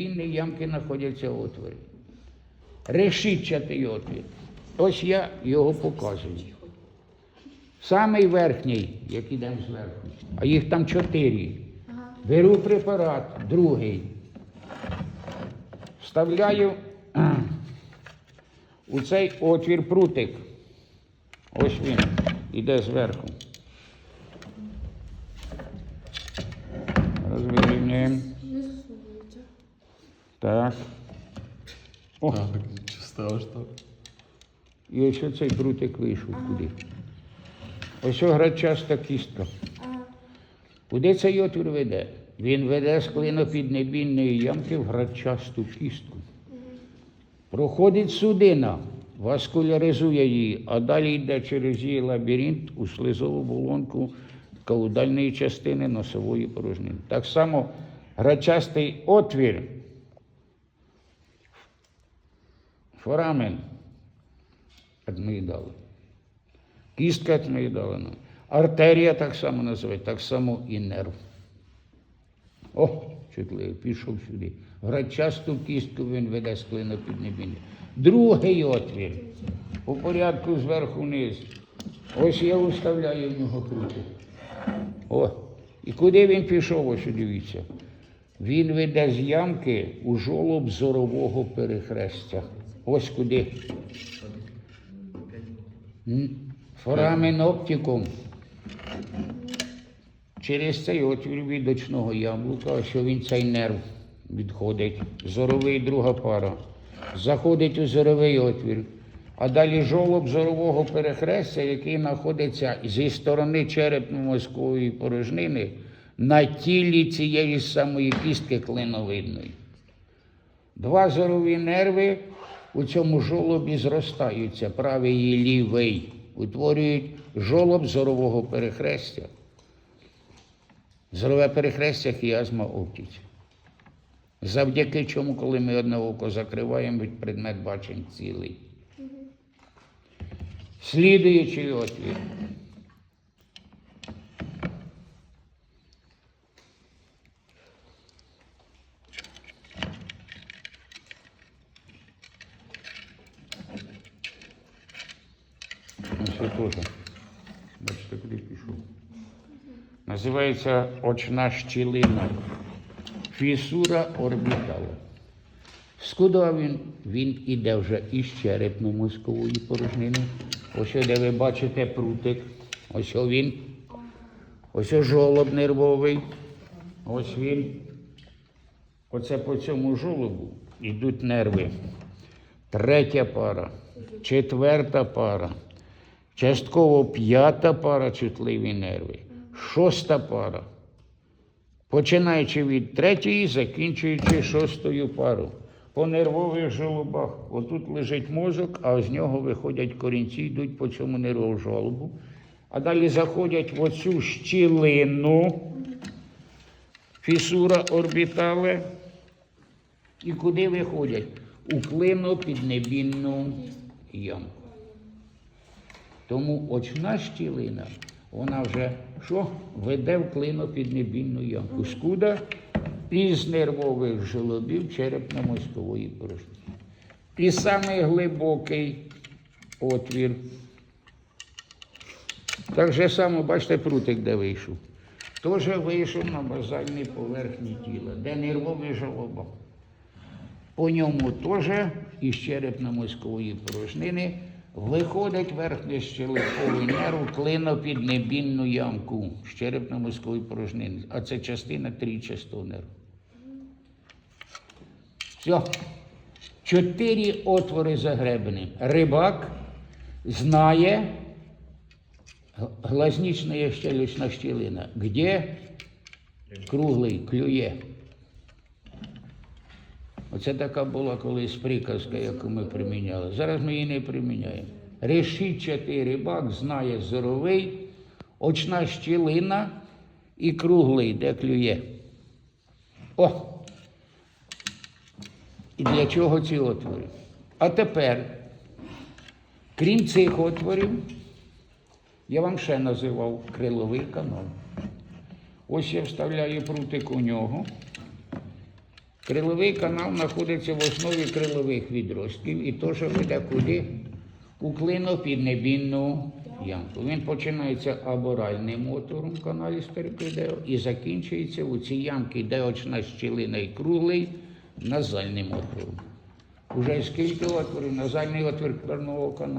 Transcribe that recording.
Вільні ямки знаходяться отвори. Решітчатий отвір. Ось я його показую. Самий верхній, як ідемо зверху, а їх там чотири. Беру препарат, другий. Вставляю у цей отвір прутик. Ось він іде зверху. Розвирівнюємо. Так. О, так что? і ось оцей прутик вийшов куди. Ось грачаста кістка. Куди цей отвір веде? Він веде з клинопіднебінної ямки в грачасту кістку. Проходить судина, васкуляризує її, а далі йде через її лабіринт у слизову болонку каудальної частини носової порожнини. Так само грачастий отвір, форамен адмигдали. Кістка адмигдалина. Артерія так само називають, так само і нерв. О, чутливо, пішов сюди. Грачасту кістку він веде з клинопіднебіння. Другий отвір. По порядку зверху вниз. Ось я вставляю в нього крутик. О, і куди він пішов, ось дивіться. Він веде з ямки у жолоб зорового перехрестя. Ось куди. Форамен оптикум. Через цей отвір від очного яблука, ось він цей нерв відходить. Зоровий друга пара. Заходить у зоровий отвір. А далі жолоб зорового перехрестя, який знаходиться зі сторони черепно-мозкової порожнини на тілі цієї самої кістки клиновидної. Два зорові нерви у цьому жолобі зростаються, правий і лівий, утворюють жолоб зорового перехрестя. Зорове перехрестя хіазма оптіці. Завдяки чому, коли ми одне око закриваємо, предмет бачень цілий. Слідуючий отвір. Ось тут. Бачите, куди пішов. Називається очна щілина. Фісура орбітала. Скуда він? Він іде вже із черепно-мозкової порожнини. Ось де ви бачите прутик. Ось він. Ось жолоб нервовий. Ось він. Оце по цьому жолобу йдуть нерви. Третя пара, четверта пара, частково п'ята пара чутливі нерви, шоста пара. Починаючи від третьої, закінчуючи шостою парою. По нервових жолобах. Отут лежить мозок, а з нього виходять корінці, йдуть по цьому нервовому жолобу. А далі заходять в оцю щілину, фісура орбітале. І куди виходять? У клинопіднебінну ямку. Тому очна щілина, вона вже що? Веде в клинопіднебінну ямку. Скуда із нервових жолобів черепно-мозкової порожнини. І самий глибокий отвір. Так же само, бачите, прутик, де вийшов. Теж вийшов на базальній поверхні тіла, де нервовий жолоба. По ньому теж із черепно-мозкової порожнини виходить верхньощелеповий нерв клино під небінну ямку з черепно-мозкової порожнини. А це частина трійчастого нерву. Все. Чотири отвори загребені. Рибак знає г- глазнична щелючна щілина. Где круглий клює. Оце така була колись приказка, яку ми приміняли. Зараз ми її не приміняємо. Решітчатий рибак знає зоровий, очна щілина і круглий, де клює. О! І для чого ці отвори? А тепер, крім цих отворів, я вам ще називав криловий канал. Ось я вставляю прутик у нього. Криловий канал знаходиться в основі крилових відростків і теж веде куди? У клинопіднебінну ямку. Він починається аборальним отвором в каналі стерпідео і закінчується у цій ямці, де очна щілина і круглий, назальним отвором. Уже скільки отворів? Назальний отвір корного каналу.